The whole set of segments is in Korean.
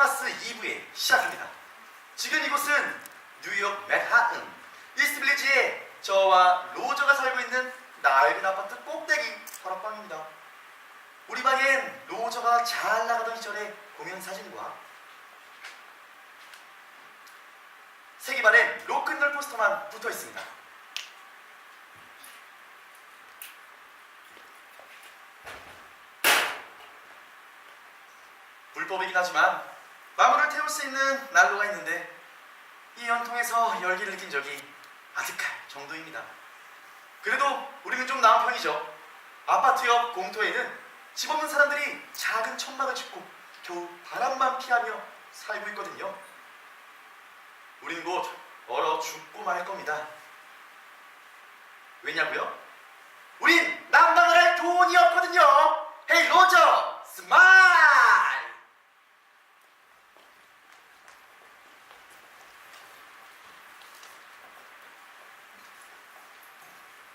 크리스마스 이브에 시작합니다. 지금 이곳은 뉴욕 맨하튼 이스트빌리지에 저와 로저가 살고 있는 낡은 아파트 꼭대기 다락방입니다. 우리 방엔 로저가 잘 나가던 시절의 공연 사진과 세기반엔 로큰롤 포스터만 붙어 있습니다. 불법이긴 하지만 마물을 태울 수 있는 난로가 있는데 이 연통에서 열기를 느낀 적이 아득할 정도입니다. 그래도 우리는 좀 나은 편이죠. 아파트 옆 공터에는 집 없는 사람들이 작은 천막을 짓고 겨우 바람만 피하며 살고 있거든요. 우린 곧 얼어 죽고 말 겁니다. 왜냐고요? 우린 난방을 할 돈이 없거든요. 헤이 로저 스마일!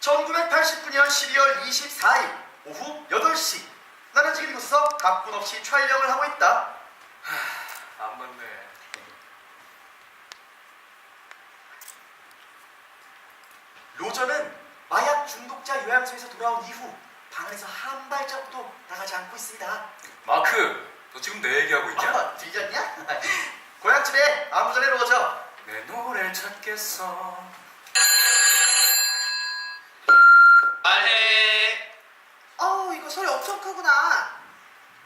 1989년 12월 24일 오후 8시 나는 지금 이곳에서 가뿐 없이 촬영을 하고 있다. 안 맞네. 로저는 마약 중독자 요양소에서 돌아온 이후 방 안에서 한 발자국도 나가지 않고 있습니다. 마크, 너 지금 내 얘기하고 있냐? 아, 들렸냐? 고향집에 아무 전에 로저. 내 노래를 찾겠어. 말해. 어우 이거 소리 엄청 크구나.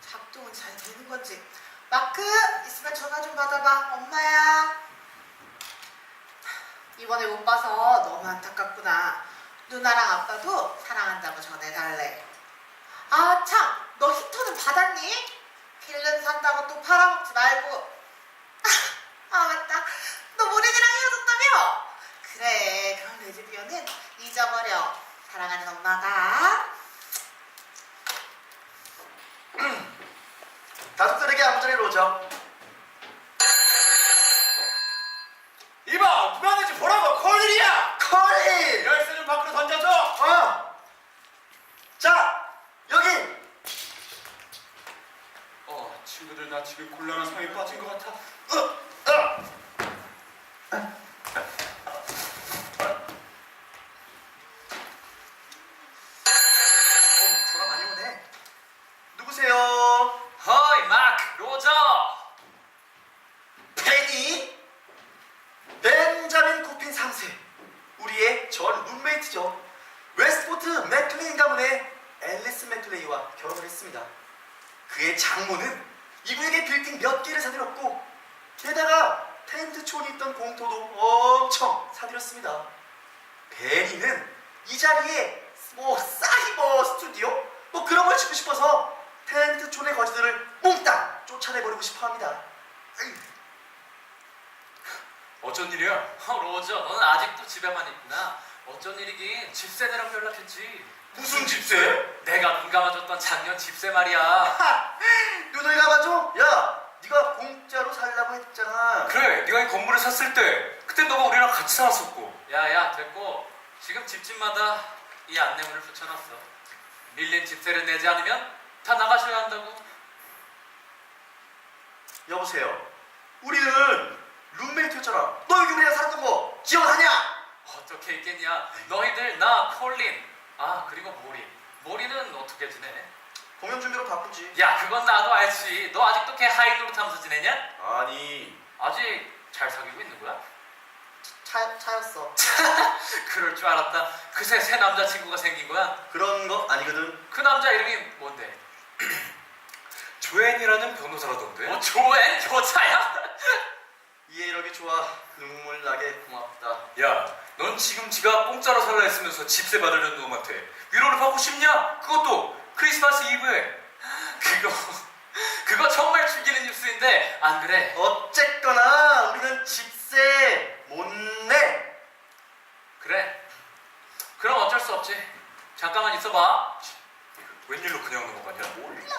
작동은 잘 되는 건지. 마크 있으면 전화 좀 받아봐. 엄마야. 이번에 못 봐서 너무 안타깝구나. 누나랑 아빠도 사랑한다고 전해달래. 아 참. 너 히터는 받았니? 필름 산다고 또 팔아먹지 말고. 아 맞다. 너 모래지랑 헤어졌다며? 그래 그럼 레즈비언은 잊어버려 사랑하는 엄마가 가족들에게 아무 전에 로저. 이봐, 누가 하는지 보라고, 콜일이야! 컬리! 열쇠 좀 밖으로 던져줘! 어! 자, 여기! 어, 친구들 나 지금 곤란한 상황에 빠진 것 같아. 어, 어. 어, 전화 많이 오네. 누구세요? 허이 마크 로저. 페니? 벤자민 코핀 3세. 우리의 전 룸메이트죠. 웨스포트 맥클레인 가문의 앨리스 맥클레이와 결혼을 했습니다. 그의 장모는 이분에게 빌딩 몇 개를 사들였고 게다가 텐트촌이 있던 공터도 엄청 사들였습니다. 베니는 이 자리에 뭐 사이버 스튜디오 뭐 그런 걸 짓고 싶어서 텐트촌의 거지들을 몽땅 쫓아내버리고 싶어합니다. 어쩐 일이야? 어, 로저, 너는 아직도 집에만 있구나. 어쩐 일이긴 집세대랑 연락했지. 무슨 집세? 눈 감아줬던 작년 집세 말이야. 하! 눈을 감아줘? 야, 네가 공짜로 살라고 했잖아. 그래, 네가 이 건물을 샀을 때, 그때 너가 우리랑 같이 살았었고. 야야 됐고 지금 집집마다 이 안내문을 붙여놨어. 밀린 집세를 내지 않으면 다 나가셔야 한다고. 여보세요. 우리는 룸메이트였잖아. 너 여기 우리랑 살았던 거 기억하냐? 어떻게 있겠냐? 너희들 나 콜린. 아 그리고 모리. 모리는 어떻게 지내? 공연 준비로 바쁘지. 야 그건 나도 알지. 너 아직도 걔 하이노트 하면서 지내냐? 아니, 아직 잘 사귀고 있는 거야? 차, 차였어. 그럴 줄 알았다. 그새 새 남자친구가 생긴 거야. 그런 거 아니거든. 그 남자 이름이 뭔데? 조앤이라는 변호사라던데. 뭐 조앤 교차야? 이해 이렇게 좋아. 눈물 나게 고맙다. 야, 넌 지금 지가 공짜로 살라 했으면서 집세 받으려는 놈한테 위로를 받고 싶냐? 그것도 크리스마스 이브에. 그거 그거 정말 죽이는 뉴스인데 안 그래? 어쨌거나 우리는 집세 못 내. 그래. 그럼 어쩔 수 없지. 잠깐만 있어봐. 웬일로 그냥 넘어가냐? 몰라.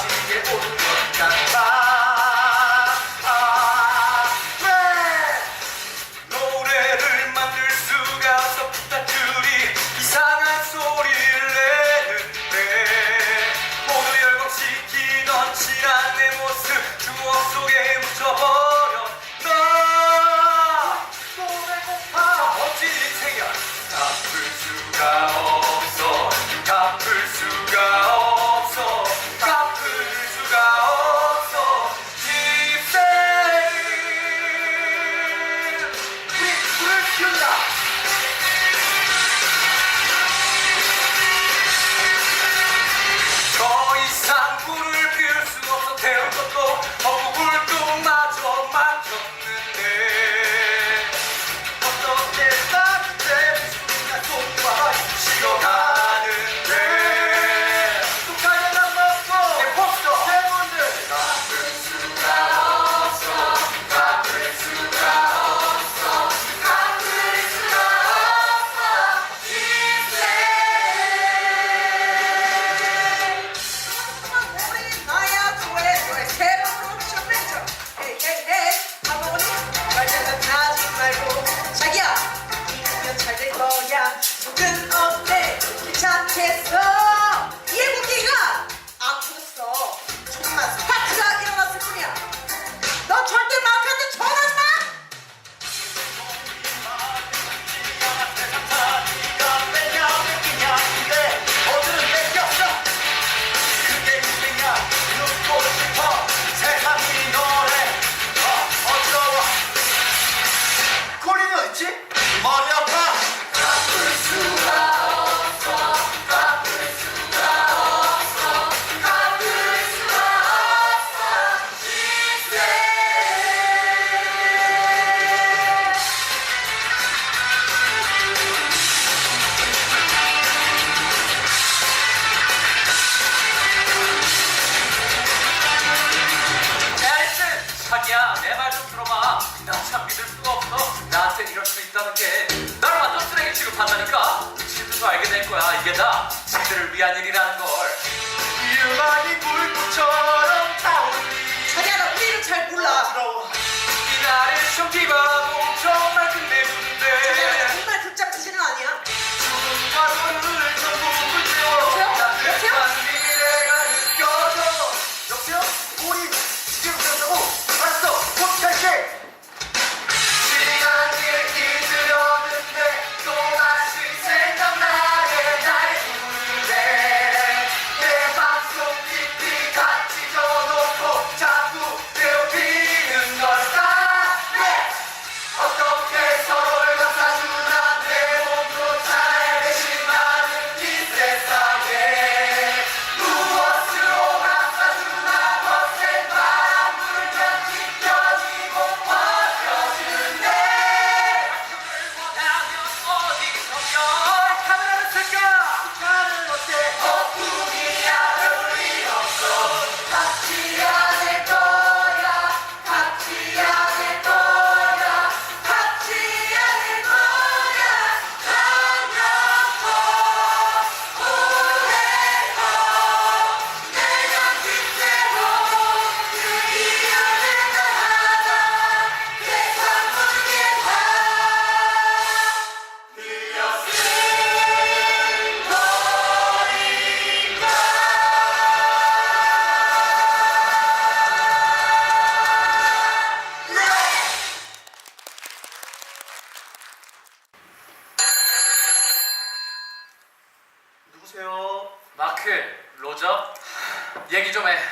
거야. 이게 다 그들을 위한 일이라는 걸.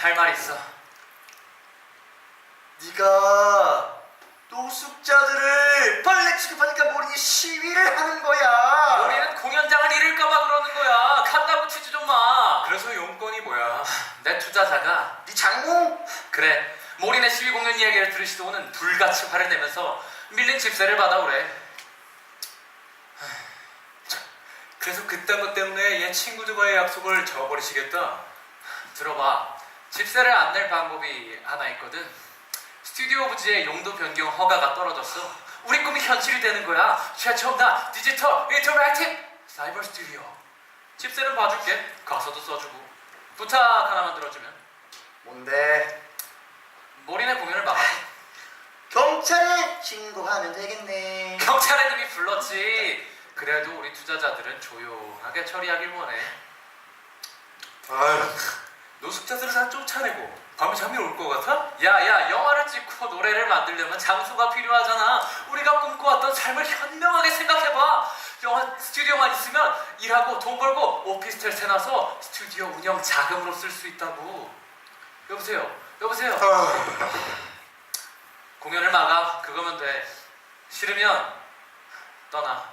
할 말 있어. 네가 노숙자들을 벌레 취급하니까 모르니 시위를 하는 거야. 우리는 공연장을 잃을까봐 그러는 거야. 갖다 붙이지 좀 마. 그래서 용건이 뭐야? 내 투자자가 네 장모? 그래 모린의 시위 공연 이야기를 들으시더는 불같이 화를 내면서 밀린 집세를 받아오래. 그래서 그딴 것 때문에 얘 친구들과의 약속을 저버리시겠다. 들어봐. 집세를 안 낼 방법이 하나 있거든. 스튜디오 부지의 용도 변경 허가가 떨어졌어. 우리 꿈이 현실이 되는 거야. 최첨다 디지털 인터랙팅 사이버 스튜디오. 집세는 봐줄게. 가서도 써주고. 부탁 하나만 들어주면. 뭔데? 몰인의 공연을 막아. 경찰에 신고하면 되겠네. 경찰에 님이 불렀지. 그래도 우리 투자자들은 조용하게 처리하길 원해. 아휴. 노숙자들을 다 쫓아내고 밤에 잠이 올 것 같아? 야야 영화를 찍고 노래를 만들려면 장소가 필요하잖아. 우리가 꿈꿔왔던 삶을 현명하게 생각해봐. 영화 스튜디오만 있으면 일하고 돈 벌고 오피스텔 세나서 스튜디오 운영 자금으로 쓸 수 있다고. 여보세요? 여보세요? 아휴. 공연을 막아. 그거면 돼. 싫으면 떠나